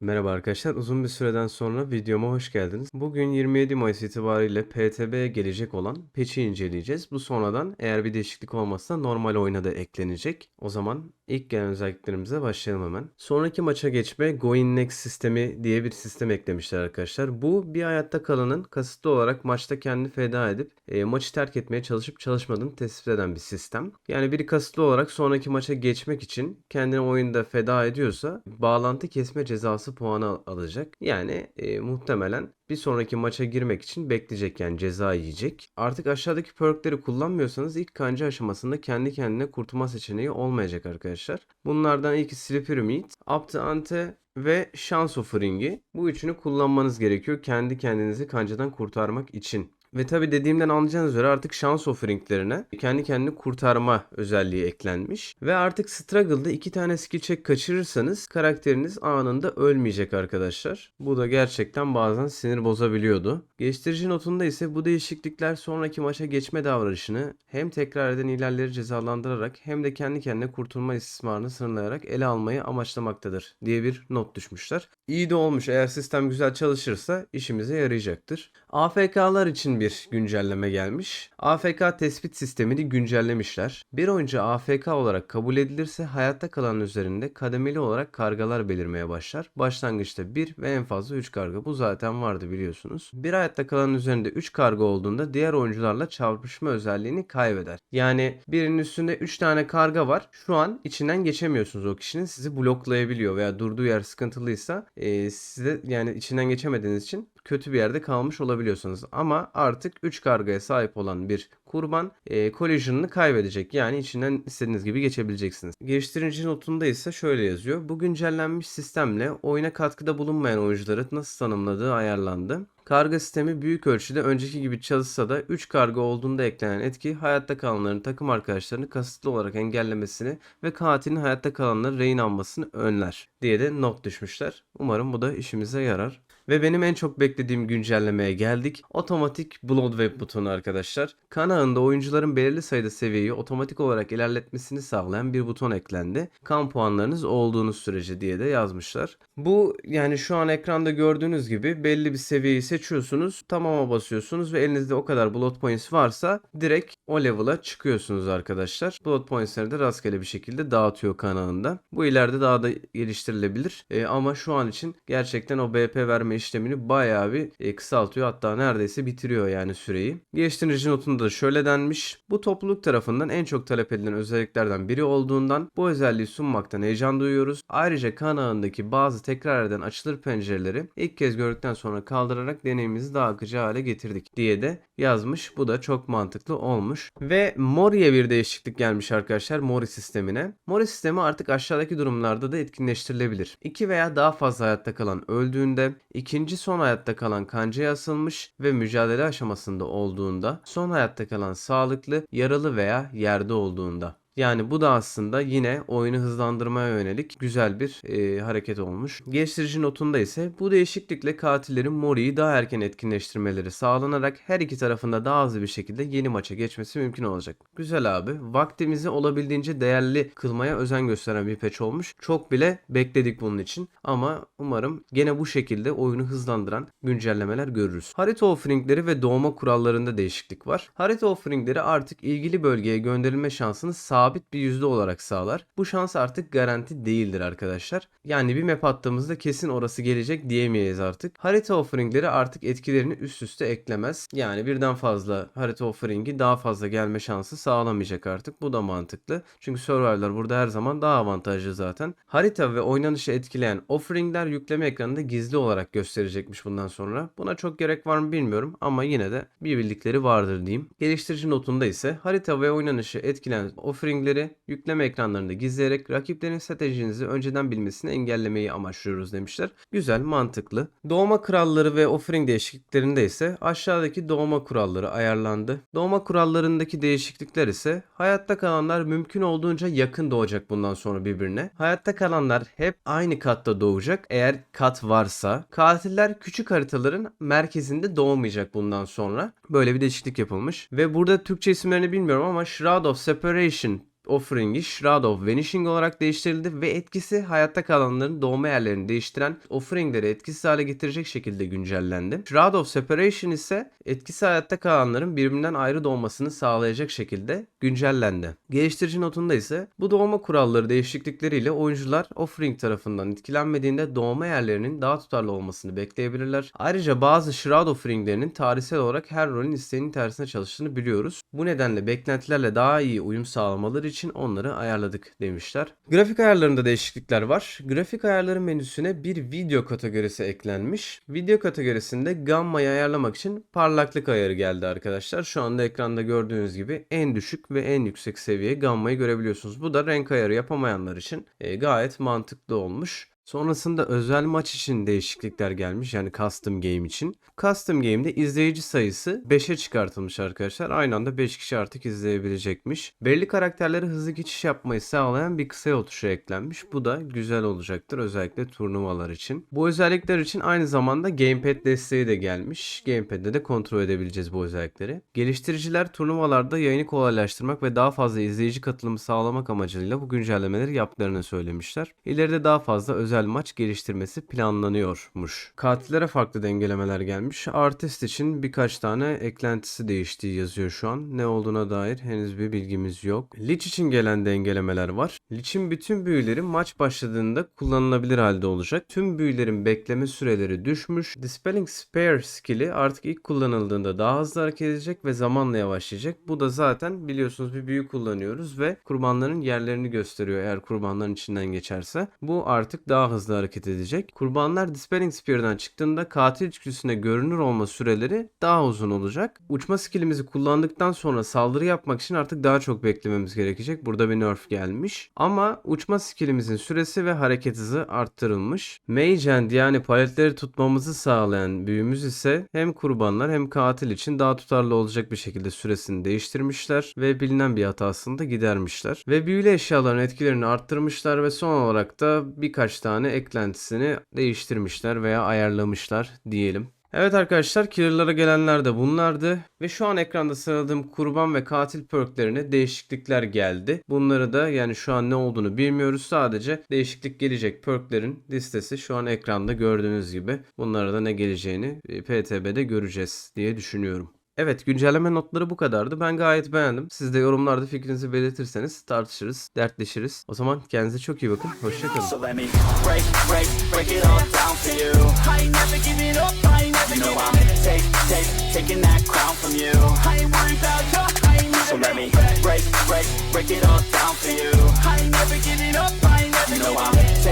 Merhaba arkadaşlar, uzun bir süreden sonra videoma hoş geldiniz. Bugün 27 Mayıs itibariyle PTB'ye gelecek olan patch'i inceleyeceğiz. Bu sonradan eğer bir değişiklik olmazsa normal oyuna da eklenecek. O zaman ilk gelen özelliklerimize başlayalım hemen. Sonraki maça geçme Going Next sistemi diye bir sistem eklemişler arkadaşlar. Bu bir hayatta kalanın kasıtlı olarak maçta kendini feda edip e, maçı terk etmeye çalışıp çalışmadığını tespit eden bir sistem. Yani biri kasıtlı olarak sonraki maça geçmek için kendini oyunda feda ediyorsa bağlantı kesme cezası puanı al- alacak. Yani e, muhtemelen bir sonraki maça girmek için bekleyecek yani ceza yiyecek. Artık aşağıdaki perkleri kullanmıyorsanız ilk kanca aşamasında kendi kendine kurtulma seçeneği olmayacak arkadaşlar. Bunlardan ilki Slippery Meat, Up to Ante ve şans offering'i. Bu üçünü kullanmanız gerekiyor kendi kendinizi kancadan kurtarmak için. Ve tabi dediğimden anlayacağınız üzere artık şans offeringlerine kendi kendini kurtarma özelliği eklenmiş. Ve artık Struggle'da iki tane skill check kaçırırsanız karakteriniz anında ölmeyecek arkadaşlar. Bu da gerçekten bazen sinir bozabiliyordu. Geliştirici notunda ise bu değişiklikler sonraki maça geçme davranışını hem tekrar eden ilerleri cezalandırarak hem de kendi kendine kurtulma istismarını sınırlayarak ele almayı amaçlamaktadır diye bir not düşmüşler. İyi de olmuş eğer sistem güzel çalışırsa işimize yarayacaktır. AFK'lar için bir güncelleme gelmiş. AFK tespit sistemini güncellemişler. Bir oyuncu AFK olarak kabul edilirse hayatta kalan üzerinde kademeli olarak kargalar belirmeye başlar. Başlangıçta 1 ve en fazla 3 karga. Bu zaten vardı biliyorsunuz. Bir hayatta kalan üzerinde 3 karga olduğunda diğer oyuncularla çarpışma özelliğini kaybeder. Yani birinin üstünde 3 tane karga var. Şu an içinden geçemiyorsunuz o kişinin. Sizi bloklayabiliyor veya durduğu yer sıkıntılıysa e, size yani içinden geçemediğiniz için kötü bir yerde kalmış olabiliyorsunuz. Ama artık 3 kargaya sahip olan bir kurban e, collision'ını kaybedecek. Yani içinden istediğiniz gibi geçebileceksiniz. Geliştirici notunda ise şöyle yazıyor. Bu güncellenmiş sistemle oyuna katkıda bulunmayan oyuncuları nasıl tanımladığı ayarlandı. Karga sistemi büyük ölçüde önceki gibi çalışsa da 3 karga olduğunda eklenen etki hayatta kalanların takım arkadaşlarını kasıtlı olarak engellemesini ve katilin hayatta kalanları rehin almasını önler diye de not düşmüşler. Umarım bu da işimize yarar. Ve benim en çok beklediğim güncellemeye geldik. Otomatik Blood Web butonu arkadaşlar. Kan ağında oyuncuların belirli sayıda seviyeyi otomatik olarak ilerletmesini sağlayan bir buton eklendi. Kan puanlarınız olduğunuz sürece diye de yazmışlar. Bu yani şu an ekranda gördüğünüz gibi belli bir seviyeyi seçiyorsunuz. Tamama basıyorsunuz ve elinizde o kadar Blood Points varsa direkt o level'a çıkıyorsunuz arkadaşlar. Blood Points'leri de rastgele bir şekilde dağıtıyor kan ağında. Bu ileride daha da geliştirilebilir. E, ama şu an için gerçekten o BP verme işlemini bayağı bir e, kısaltıyor. Hatta neredeyse bitiriyor yani süreyi. Geliştirici notunda da şöyle denmiş. Bu topluluk tarafından en çok talep edilen özelliklerden biri olduğundan bu özelliği sunmaktan heyecan duyuyoruz. Ayrıca kan ağındaki bazı tekrar eden açılır pencereleri ilk kez gördükten sonra kaldırarak deneyimimizi daha akıcı hale getirdik diye de yazmış. Bu da çok mantıklı olmuş. Ve Mori'ye bir değişiklik gelmiş arkadaşlar Mori sistemine. Mori sistemi artık aşağıdaki durumlarda da etkinleştirilebilir. İki veya daha fazla hayatta kalan öldüğünde, ikinci son hayatta kalan kancaya asılmış ve mücadele aşamasında olduğunda, son hayatta kalan sağlıklı, yaralı veya yerde olduğunda. Yani bu da aslında yine oyunu hızlandırmaya yönelik güzel bir e, hareket olmuş. Geliştirici notunda ise bu değişiklikle katillerin Mori'yi daha erken etkinleştirmeleri sağlanarak her iki tarafında daha hızlı bir şekilde yeni maça geçmesi mümkün olacak. Güzel abi. Vaktimizi olabildiğince değerli kılmaya özen gösteren bir patch olmuş. Çok bile bekledik bunun için. Ama umarım gene bu şekilde oyunu hızlandıran güncellemeler görürüz. Harita offeringleri ve doğma kurallarında değişiklik var. Harita offeringleri artık ilgili bölgeye gönderilme şansını sabit bir yüzde olarak sağlar. Bu şans artık garanti değildir arkadaşlar. Yani bir map attığımızda kesin orası gelecek diyemeyiz artık. Harita offeringleri artık etkilerini üst üste eklemez. Yani birden fazla harita offeringi daha fazla gelme şansı sağlamayacak artık. Bu da mantıklı. Çünkü serverlar burada her zaman daha avantajlı zaten. Harita ve oynanışı etkileyen offeringler yükleme ekranında gizli olarak gösterecekmiş bundan sonra. Buna çok gerek var mı bilmiyorum ama yine de bir bildikleri vardır diyeyim. Geliştirici notunda ise harita ve oynanışı etkileyen offeringleri yükleme ekranlarında gizleyerek rakiplerin stratejinizi önceden bilmesini engellemeyi amaçlıyoruz demişler. Güzel, mantıklı. Doğma kuralları ve offering değişikliklerinde ise aşağıdaki doğma kuralları ayarlandı. Doğma kurallarındaki değişiklikler ise hayatta kalanlar mümkün olduğunca yakın doğacak bundan sonra birbirine. Hayatta kalanlar hep aynı katta doğacak eğer kat varsa. Katiller küçük haritaların merkezinde doğmayacak bundan sonra. Böyle bir değişiklik yapılmış. Ve burada Türkçe isimlerini bilmiyorum ama Shroud of Separation offering'i Shroud of Vanishing olarak değiştirildi ve etkisi hayatta kalanların doğma yerlerini değiştiren offeringleri etkisiz hale getirecek şekilde güncellendi. Shroud of Separation ise etkisi hayatta kalanların birbirinden ayrı doğmasını sağlayacak şekilde güncellendi. Geliştirici notunda ise bu doğma kuralları değişiklikleriyle oyuncular offering tarafından etkilenmediğinde doğma yerlerinin daha tutarlı olmasını bekleyebilirler. Ayrıca bazı Shroud offeringlerinin tarihsel olarak her rolün isteğinin tersine çalıştığını biliyoruz. Bu nedenle beklentilerle daha iyi uyum sağlamaları için onları ayarladık demişler. Grafik ayarlarında değişiklikler var. Grafik ayarları menüsüne bir video kategorisi eklenmiş. Video kategorisinde gammayı ayarlamak için parlaklık ayarı geldi arkadaşlar. Şu anda ekranda gördüğünüz gibi en düşük ve en yüksek seviye gammayı görebiliyorsunuz. Bu da renk ayarı yapamayanlar için e, gayet mantıklı olmuş. Sonrasında özel maç için değişiklikler gelmiş yani custom game için. Custom game'de izleyici sayısı 5'e çıkartılmış arkadaşlar. Aynı anda 5 kişi artık izleyebilecekmiş. Belli karakterlere hızlı geçiş yapmayı sağlayan bir kısa yol tuşu eklenmiş. Bu da güzel olacaktır özellikle turnuvalar için. Bu özellikler için aynı zamanda gamepad desteği de gelmiş. Gamepad'de de kontrol edebileceğiz bu özellikleri. Geliştiriciler turnuvalarda yayını kolaylaştırmak ve daha fazla izleyici katılımı sağlamak amacıyla bu güncellemeleri yaptıklarını söylemişler. İleride daha fazla özel maç geliştirmesi planlanıyormuş. Katillere farklı dengelemeler gelmiş. Artist için birkaç tane eklentisi değiştiği yazıyor şu an. Ne olduğuna dair henüz bir bilgimiz yok. Lich için gelen dengelemeler var. Lich'in bütün büyüleri maç başladığında kullanılabilir halde olacak. Tüm büyülerin bekleme süreleri düşmüş. Dispelling Spare skill'i artık ilk kullanıldığında daha hızlı hareket edecek ve zamanla yavaşlayacak. Bu da zaten biliyorsunuz bir büyü kullanıyoruz ve kurbanların yerlerini gösteriyor eğer kurbanların içinden geçerse. Bu artık daha hızlı hareket edecek. Kurbanlar Dispelling Spear'dan çıktığında katil içgüdüsüne görünür olma süreleri daha uzun olacak. Uçma skillimizi kullandıktan sonra saldırı yapmak için artık daha çok beklememiz gerekecek. Burada bir nerf gelmiş. Ama uçma skillimizin süresi ve hareket hızı arttırılmış. Mage Hand yani paletleri tutmamızı sağlayan büyümüz ise hem kurbanlar hem katil için daha tutarlı olacak bir şekilde süresini değiştirmişler ve bilinen bir hatasını da gidermişler. Ve büyülü eşyaların etkilerini arttırmışlar ve son olarak da birkaç tane eklentisini değiştirmişler veya ayarlamışlar diyelim. Evet arkadaşlar killer'lara gelenler de bunlardı ve şu an ekranda sıraladığım kurban ve katil perklerine değişiklikler geldi. Bunları da yani şu an ne olduğunu bilmiyoruz sadece değişiklik gelecek perklerin listesi şu an ekranda gördüğünüz gibi. Bunlara da ne geleceğini e, PTB'de göreceğiz diye düşünüyorum. Evet güncelleme notları bu kadardı. Ben gayet beğendim. Siz de yorumlarda fikrinizi belirtirseniz tartışırız, dertleşiriz. O zaman kendinize çok iyi bakın. Hoşçakalın. So let me break, break, break it all down for you. I ain't never giving up, I ain't never you know I'm take, take, taking that crown from you. I ain't worried about you, I ain't never So let me break, break, break it all down for you. I ain't never giving up, I ain't never you know I'm take,